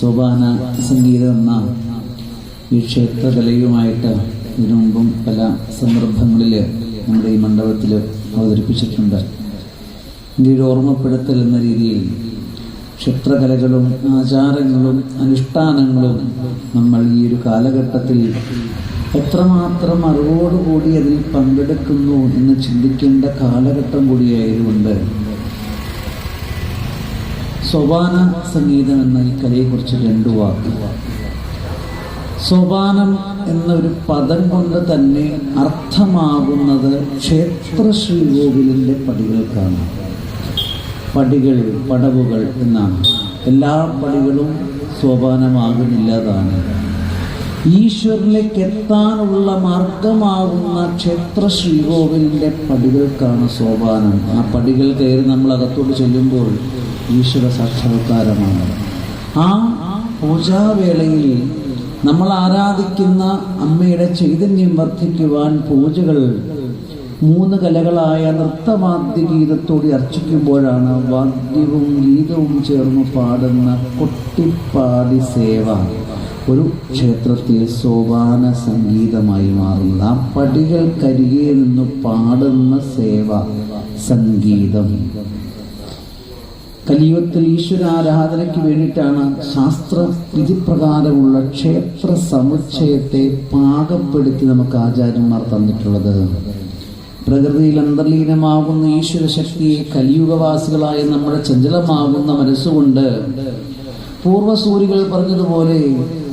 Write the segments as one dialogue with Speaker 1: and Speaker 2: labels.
Speaker 1: സോപാന സംഗീതം എന്ന ഈ ക്ഷേത്രകലയുമായിട്ട് ഇതിനു മുമ്പും പല സന്ദർഭങ്ങളിൽ നമ്മുടെ ഈ മണ്ഡപത്തിൽ അവതരിപ്പിച്ചിട്ടുണ്ട്. ഒരു ഓർമ്മപ്പെടുത്തൽ എന്ന രീതിയിൽ ക്ഷേത്രകലകളും ആചാരങ്ങളും അനുഷ്ഠാനങ്ങളും നമ്മൾ ഈ ഒരു കാലഘട്ടത്തിൽ എത്രമാത്രം അറിവോടുകൂടി അതിൽ പങ്കെടുക്കുന്നു എന്ന് ചിന്തിക്കേണ്ട കാലഘട്ടം കൂടിയായതുകൊണ്ട് സോപാന സംഗീതം എന്ന ഈ കലയെക്കുറിച്ച് രണ്ടു വാക്ക്. സോപാനം എന്നൊരു പദം കൊണ്ട് തന്നെ അർത്ഥമാകുന്നത് ക്ഷേത്ര ശ്രീകോവിലിന്റെ പടികൾക്കാണ്. പടികൾ പടവുകൾ എന്നാണ്. എല്ലാ പടികളും സോപാനമാകുന്നില്ലതാണ് ഈശ്വരനിലേക്ക് എത്താനുള്ള മാർഗമാകുന്ന ക്ഷേത്ര ശ്രീകോവിലിന്റെ പടികൾക്കാണ് സോപാനം ആ പടികൾ കയറി നമ്മൾ അകത്തോട്ട് ചെല്ലുമ്പോൾ ഈശ്വര സാക്ഷാത്കാരമാണ് ആ പൂജാവേളയിൽ നമ്മൾ ആരാധിക്കുന്ന അമ്മയുടെ ചൈതന്യം വർദ്ധിക്കുവാൻ പൂജകൾ മൂന്ന് കലകളായ നൃത്തവാദ്യ ഗീതത്തോട് അർച്ചിക്കുമ്പോഴാണ് വാദ്യവും ഗീതവും ചേർന്ന് പാടുന്ന കൊട്ടിപ്പാടി സേവ. ഒരു ക്ഷേത്രത്തിൽ സോപാന സംഗീതമായി മാറുന്നത് പടികൾ പടികൾക്കരികെ നിന്ന് പാടുന്ന സേവ സംഗീതം. കലിയുഗത്തിൽ ഈശ്വരാരാധനയ്ക്ക് വേണ്ടിയിട്ടാണ് ശാസ്ത്ര വിധിപ്രകാരമുള്ള ക്ഷേത്ര സമുച്ചയത്തെ പാകപ്പെടുത്തി നമുക്ക് ആചാര്യന്മാർ തന്നിട്ടുള്ളത്. പ്രകൃതിയിൽ അന്തർലീനമാകുന്ന ഈശ്വര ശക്തിയെ കലിയുഗവാസികളായ നമ്മുടെ ചഞ്ചലമാകുന്ന മനസ്സുകൊണ്ട് പൂർവസൂരികൾ പറഞ്ഞതുപോലെ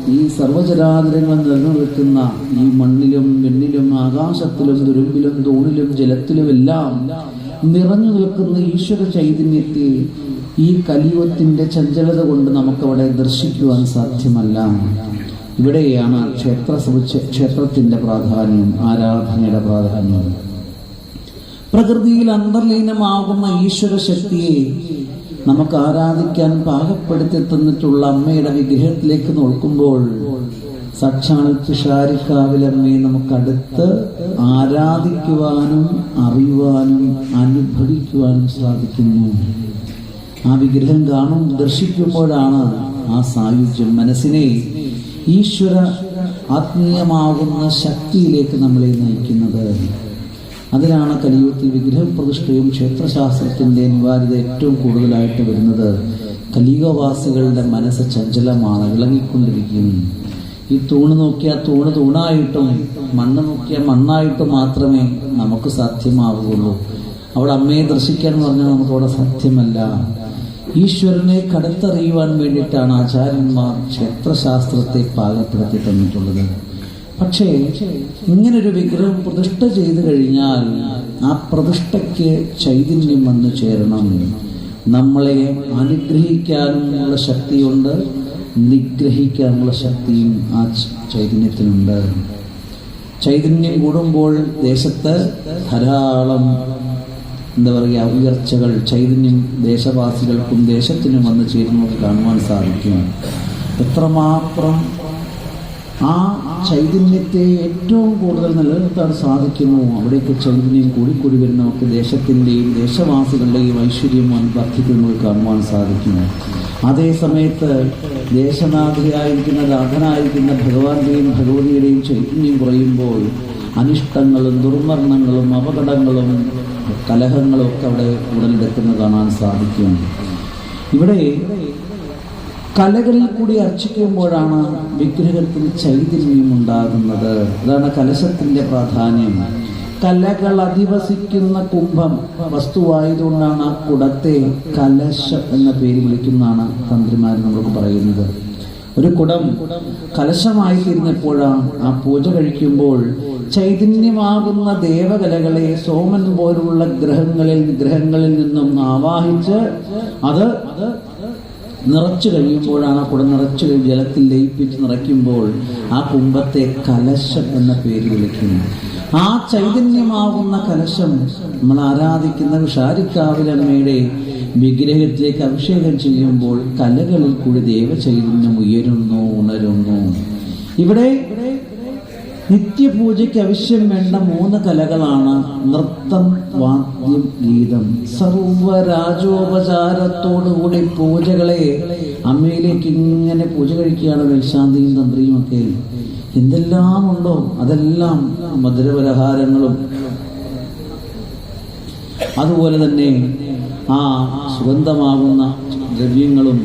Speaker 1: ഈ സർവചരാചരങ്ങൾ നിലനിൽക്കുന്ന ഈ മണ്ണിലും വെണ്ണിലും ആകാശത്തിലും തുരുമ്പിലും തോണിലും ജലത്തിലുമെല്ലാം നിറഞ്ഞു നിൽക്കുന്ന ഈശ്വര ചൈതന്യത്തെ ഈ കലിയുഗത്തിന്റെ ചഞ്ചലത കൊണ്ട് നമുക്കവിടെ ദർശിക്കുവാൻ സാധ്യമല്ല. ഇവിടെയാണ് ക്ഷേത്ര സമുച്ച ക്ഷേത്രത്തിന്റെ പ്രാധാന്യം ആരാധനയുടെ പ്രാധാന്യം. പ്രകൃതിയിൽ അന്തർലീനമാകുന്ന ഈശ്വര ശക്തിയെ നമുക്ക് ആരാധിക്കാൻ പാകപ്പെടുത്തി തന്നിട്ടുള്ള അമ്മയുടെ വിഗ്രഹത്തിലേക്ക് നോക്കുമ്പോൾ സാക്ഷാൽ തുഷാരിക്കാവിലമ്മയെ നമുക്കടുത്ത് ആരാധിക്കുവാനും അറിയുവാനും അനുഭവിക്കുവാനും സാധിക്കുന്നു. ആ വിഗ്രഹം കാണും ദർശിക്കുമ്പോഴാണ് ആ സായുജ്യം മനസ്സിനെ ഈശ്വര ആത്മീയമാകുന്ന ശക്തിയിലേക്ക് നമ്മളെ നയിക്കുന്നത്. അതിലാണ് കലിയുഗത്തിൽ വിഗ്രഹപ്രതിഷ്ഠയും ക്ഷേത്രശാസ്ത്രത്തിന്റെ അനിവാര്യത ഏറ്റവും കൂടുതലായിട്ട് വരുന്നത്. കലിയുഗവാസികളുടെ മനസ്സ് ചഞ്ചലമാണ് വിളങ്ങിക്കൊണ്ടിരിക്കും. ഈ തൂണ് നോക്കിയാൽ തൂണ് തൂണായിട്ടും മണ്ണ് നോക്കിയാൽ മണ്ണായിട്ടും മാത്രമേ നമുക്ക് സാധ്യമാവുകയുള്ളൂ. അവിടെ അമ്മയെ ദർശിക്കാൻ പറഞ്ഞാൽ നമുക്കവിടെ സാധ്യമല്ല. ഈശ്വരനെ കടുത്തറിയുവാൻ വേണ്ടിയിട്ടാണ് ആചാര്യന്മാർ ക്ഷേത്രശാസ്ത്രത്തെ പാകപ്പെടുത്തി തന്നിട്ടുള്ളത്. പക്ഷേ ഇങ്ങനൊരു വിഗ്രഹം പ്രതിഷ്ഠ ചെയ്തു കഴിഞ്ഞാൽ ആ പ്രതിഷ്ഠയ്ക്ക് ചൈതന്യം വന്നു ചേരണം. നമ്മളെ അനുഗ്രഹിക്കാനുള്ള ശക്തിയുണ്ട് നിഗ്രഹിക്കാനുള്ള ശക്തിയും ആ ചൈതന്യത്തിനുണ്ട്. ചൈതന്യം കൂടുമ്പോൾ ദേശത്ത് ധാരാളം എന്താ പറയുക ഉയർച്ചകൾ ചൈതന്യം ദേശവാസികൾക്കും ദേശത്തിനും വന്ന് ചേരുന്നത് കാണുവാൻ സാധിക്കും എത്രമാത്രം ആ ചൈതന്യത്തെ ഏറ്റവും കൂടുതൽ നിലനിർത്താൻ സാധിക്കുന്നു അവിടേക്ക് ചൈതന്യം കൂടിക്കൂടി വരുന്ന നമുക്ക് ദേശത്തിന്റെയും ദേശവാസികളുടെയും ഐശ്വര്യം വർദ്ധിക്കുന്നത് കാണുവാൻ സാധിക്കുന്നു അതേ സമയത്ത് ദേശനാഥിയായിരിക്കുന്ന രാധനായിരിക്കുന്ന ഭഗവാന്റെയും ഭഗവതിയുടെയും ചൈതന്യം കുറയുമ്പോൾ അനിഷ്ടങ്ങളും ദുർമരണങ്ങളും അപകടങ്ങളും കലഹങ്ങളും ഒക്കെ അവിടെ ഉടലെടുക്കുന്നത് കാണാൻ സാധിക്കും ഇവിടെ കലകളിൽ കൂടി അർച്ചിക്കുമ്പോഴാണ് വിഗ്രഹത്തിന് ചൈതന്യം ഉണ്ടാകുന്നത്. അതാണ് കലശത്തിന്റെ പ്രാധാന്യം. കലകൾ അധിവസിക്കുന്ന കുംഭം വസ്തുവായതുകൊണ്ടാണ് ആ കുടത്തെ കലശം എന്ന പേര് വിളിക്കുന്നതാണ് തന്ത്രിമാർ നമ്മൾക്ക് പറയുന്നത്. ഒരു കുടം കലശമായി തീർന്നപ്പോഴാണ് ആ പൂജ കഴിക്കുമ്പോൾ ചൈതന്യമാകുന്ന ദേവകലകളെ സോമൻ പോലുള്ള ഗ്രഹങ്ങളിൽ ഗ്രഹങ്ങളിൽ നിന്നും ആവാഹിച്ച് അത് നിറച്ചു കഴിയുമ്പോഴാണ് ആ കുടം നിറച്ചു ജലത്തിൽ ലയിപ്പിച്ച് നിറയ്ക്കുമ്പോൾ ആ കുംഭത്തെ കലശം എന്ന പേര് വിളിക്കുന്നു. ആ ചൈതന്യമാകുന്ന കലശം നമ്മൾ ആരാധിക്കുന്ന വിഷാരിക്കാവിലമ്മയുടെ വിഗ്രഹത്തിലേക്ക് അഭിഷേകം ചെയ്യുമ്പോൾ കലകളിൽ കൂടി ദേവചൈതന്യം ഉയരുന്നു ഉണരുന്നു. ഇവിടെ നിത്യപൂജയ്ക്ക് ആവശ്യം വേണ്ട മൂന്ന് കലകളാണ് നൃത്തം വാദ്യം ഗീതം. സർവരാജോപചാരത്തോടുകൂടി പൂജകളെ അമ്മയിലേക്ക് ഇങ്ങനെ പൂജ കഴിക്കുകയാണ് മേൽശാന്തിയും തന്ത്രിയും ഒക്കെ. എന്തെല്ലാം ഉണ്ടോ അതെല്ലാം മധുരപലഹാരങ്ങളും. അതുപോലെ തന്നെ ആ സുഗന്ധമാകുന്ന ദ്രവ്യങ്ങളും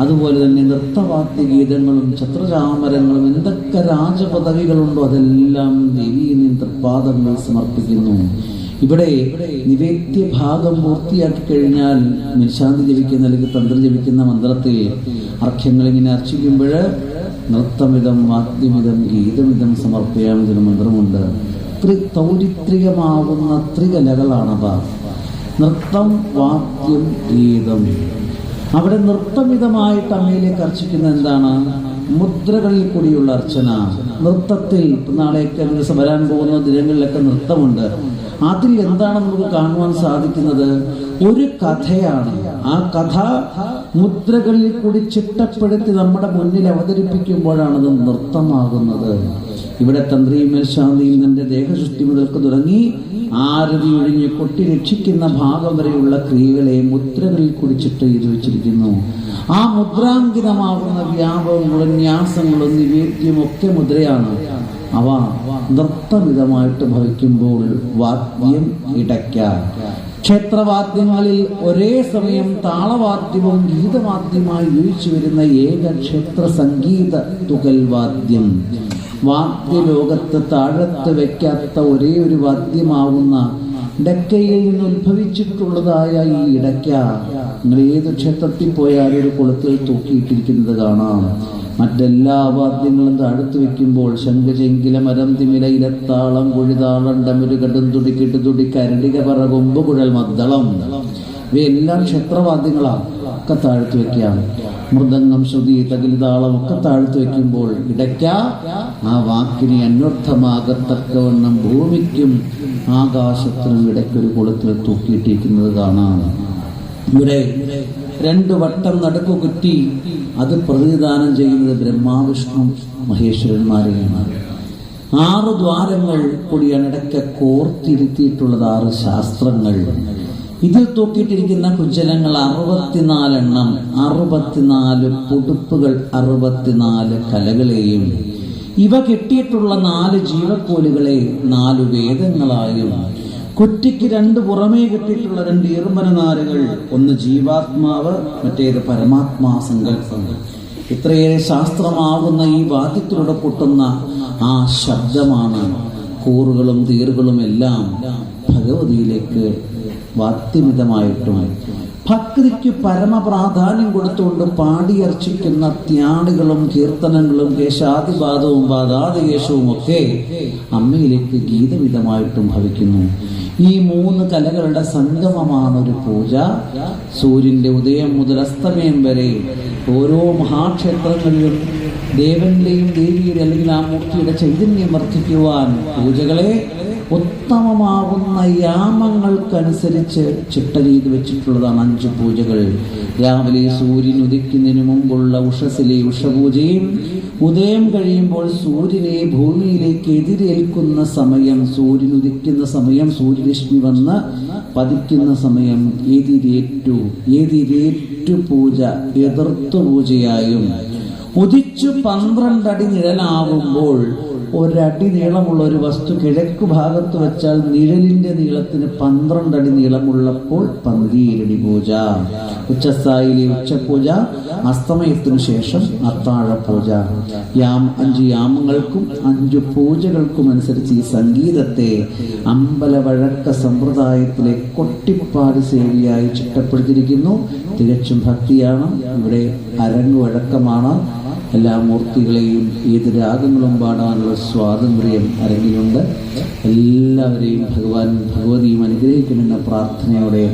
Speaker 1: അതുപോലെ തന്നെ നൃത്തവാദ്യ ഗീതങ്ങളും ഛത്രചാമരങ്ങളും എന്തൊക്കെ രാജപദവികളുണ്ടോ അതെല്ലാം ദേവീ തൃപ്പാദങ്ങൾ സമർപ്പിക്കുന്നു. ഇവിടെ നിവേദ്യ ഭാഗം പൂർത്തിയാക്കി കഴിഞ്ഞാൽ മേൽശാന്തി ജപിക്കുന്ന അല്ലെങ്കിൽ തന്ത്രി ജപിക്കുന്ന മന്ത്രത്തിൽ അർഘ്യങ്ങൾ ഇങ്ങനെ അർച്ചിക്കുമ്പോൾ നൃത്തമിതം വാദ്യമിതം ഗീതമിതം സമർപ്പയാമെന്നൊരു മന്ത്രമുണ്ട്. ത്രി തൗരിത്രികമാകുന്ന ത്രികലകളാണവ. നൃത്തം വാദ്യം ഗീതം. അവിടെ നൃത്തമിതമായിട്ട് അമ്മയിലേക്ക് അർച്ചിക്കുന്ന എന്താണ്? മുദ്രകളിൽ കൂടിയുള്ള അർച്ചന. നൃത്തത്തിൽ നാളെയൊക്കെ ദിവസം വരാൻ പോകുന്ന ദിനങ്ങളിലൊക്കെ നൃത്തമുണ്ട്. അതിൽ എന്താണ് നമുക്ക് കാണുവാൻ സാധിക്കുന്നത്? ഒരു കഥയാണ്. ആ കഥ മുദ്രകളിൽ കൂടി ചിട്ടപ്പെടുത്തി നമ്മുടെ മുന്നിൽ അവതരിപ്പിക്കുമ്പോഴാണ് അത് നൃത്തമാകുന്നത്. ഇവിടെ തന്ത്രിയും മേൽശാന്തിയും തന്റെ ദേഹശുദ്ധി മുതൽക്ക് തുടങ്ങി ആരതി ഒഴിഞ്ഞ് കൊട്ടി രക്ഷിക്കുന്ന ഭാഗം വരെയുള്ള ക്രിയകളെ മുദ്രകളിൽ കുടിച്ചിട്ട് ഇത് വെച്ചിരിക്കുന്നു. ആ മുദ്രാങ്കിതമാകുന്ന വ്യാപകങ്ങളും ന്യാസങ്ങളും നിവേദ്യം ഒക്കെ മുദ്രയാണ്. അവ നൃത്തമിതമായിട്ട് ഭവിക്കുമ്പോൾ വാദ്യം ഇടയ്ക്ക. ക്ഷേത്രവാദ്യങ്ങളിൽ ഒരേ സമയം താളവാദ്യവും ഗീതവാദ്യമായി ഉപയോഗിച്ചു വരുന്ന ഏക ക്ഷേത്ര സംഗീത തുകൽ വാദ്യം. വാദ്യലോകത്ത് താഴത്ത് വയ്ക്കാത്ത ഒരേ ഒരു വാദ്യമാവുന്ന ഇടയ്ക്കയിൽ നിന്ന് ഉത്ഭവിച്ചിട്ടുള്ളതായ ഈ ഇടയ്ക്ക നിങ്ങൾ ഏത് ക്ഷേത്രത്തിൽ പോയാലും ഒരു കുളത്തിൽ തൂക്കിയിട്ടിരിക്കുന്നത് കാണാം. മറ്റെല്ലാ വാദ്യങ്ങളും താഴ്ത്തു വെക്കുമ്പോൾ ശംഖചെങ്കില മരം തിമില ഇലത്താളം കുഴിതാളം ഡമരു കടും തുടിക്കിട്ട് തുടി കരടിക പറ കൊമ്പ് കുഴൽ മദ്ദളം. ഇവയെല്ലാം ക്ഷേത്രവാദ്യങ്ങളാണ് ഒക്കെ താഴ്ത്തു വെക്കാം. മൃദംഗം ശ്രുതി തകിലിതാളം ഒക്കെ താഴ്ത്തു വെക്കുമ്പോൾ ഇടയ്ക്ക ആ വാക്കിനെ അന്വർത്ഥമാകത്തക്കവണ്ണം ഭൂമിക്കും ആകാശത്തിനും ഇടയ്ക്കൊരു കുളത്തിൽ തൂക്കിയിട്ടിരിക്കുന്നത് കാണാം. ഇവിടെ രണ്ട് വട്ടം നടുക്കു കുറ്റി അത് പ്രതിദാനം ചെയ്യുന്നത് ബ്രഹ്മാവിഷ്ണു മഹേശ്വരന്മാരെയാണ്. ആറ് ദ്വാരങ്ങൾ കൂടിയാണ് ഇടയ്ക്ക് കോർത്തിരുത്തിയിട്ടുള്ളത് ആറ് ശാസ്ത്രങ്ങൾ. ഇതിൽ തൂക്കിയിട്ടിരിക്കുന്ന കുജലങ്ങൾ അറുപത്തിനാലെണ്ണം അറുപത്തിനാല് പുടുപ്പുകൾ അറുപത്തിനാല് കലകളെയും ഇവ കെട്ടിയിട്ടുള്ള നാല് ജീവക്കോലുകളെ നാല് വേദങ്ങളായും കുറ്റിക്ക് രണ്ട് പുറമേ കെട്ടിയിട്ടുള്ള രണ്ട് ഈർമനനാരുകൾ ഒന്ന് ജീവാത്മാവ് മറ്റേത് പരമാത്മാ സങ്കല്പം. ഇത്രയേറെ ശാസ്ത്രമാകുന്ന ഈ വാദ്യത്തിലൂടെ പൊട്ടുന്ന ആ ശബ്ദമാണ് കൂറുകളും തീറുകളും എല്ലാം ഭഗവതിയിലേക്ക് വാദ്യമിതമായിട്ടും ഭക്തിക്ക് പരമപ്രാധാന്യം കൊടുത്തുകൊണ്ട് പാടിയർച്ചിക്കുന്ന ത്യാണികളും കീർത്തനങ്ങളും കേശാതിപാദവും പാദാതികേശവും ഒക്കെ അമ്മയിലേക്ക് ഗീതവിധമായിട്ടും ഭവിക്കുന്നു. ഈ മൂന്ന് കലകളുടെ സംഗമമാണ് ഒരു പൂജ. സൂര്യന്റെ ഉദയം മുതൽ അസ്തമയം വരെ ഓരോ മഹാക്ഷേത്രങ്ങളിലും ദേവന്റെയും ദേവിയുടെ അല്ലെങ്കിൽ ആ മൂർത്തിയുടെ ചൈതന്യം വർദ്ധിക്കുവാൻ പൂജകളെ ഉത്തമമാകുന്ന യാമങ്ങൾക്കനുസരിച്ച് ചിട്ട ചെയ്ത് വെച്ചിട്ടുള്ളതാണ് അഞ്ച് പൂജകൾ. രാവിലെ സൂര്യൻ ഉദിക്കുന്നതിന് മുമ്പുള്ള ഉഷസിലെ ഉഷപൂജയും ഉദയം കഴിയുമ്പോൾ സൂര്യനെ ഭൂമിയിലേക്ക് എതിരേൽക്കുന്ന സമയം സൂര്യൻ ഉദിക്കുന്ന സമയം സൂര്യരശ്മി വന്ന് പതിക്കുന്ന സമയം എതിരേറ്റു എതിരേറ്റു പൂജ എതിർത്തു പൂജയായും. ഉദിച്ചു പന്ത്രണ്ടടി നിഴലാവുമ്പോൾ ഒരടി നീളമുള്ള ഒരു വസ്തു കിഴക്ക് ഭാഗത്ത് വെച്ചാൽ നിഴലിന്റെ നീളത്തിന് പന്ത്രണ്ട് അടി നീളമുള്ളപ്പോൾ പന്തീരടി പൂജ. ഉച്ചസ്ഥായിലെ ഉച്ചപൂജ അസ്തമയത്തിനു ശേഷം അത്താഴ പൂജ യാം അഞ്ച് യാമങ്ങൾക്കും അഞ്ചു പൂജകൾക്കും അനുസരിച്ച് ഈ സംഗീതത്തെ അമ്പലവഴക്ക സമ്പ്രദായത്തിലെ കൊട്ടിപ്പാട് സേവിയായി ചിട്ടപ്പെടുത്തിയിരിക്കുന്നു. തികച്ചും ഭക്തിയാണ്. ഇവിടെ അരങ്ങ് വഴക്കമാണ് എല്ലാ മൂർത്തികളെയും ഏത് രാഗങ്ങളും പാടാനുള്ള സ്വാതന്ത്ര്യം അരങ്ങിലുണ്ട്. എല്ലാവരെയും ഭഗവാൻ ഭഗവതിയും അനുഗ്രഹിക്കുമെന്ന പ്രാർത്ഥനയോടെ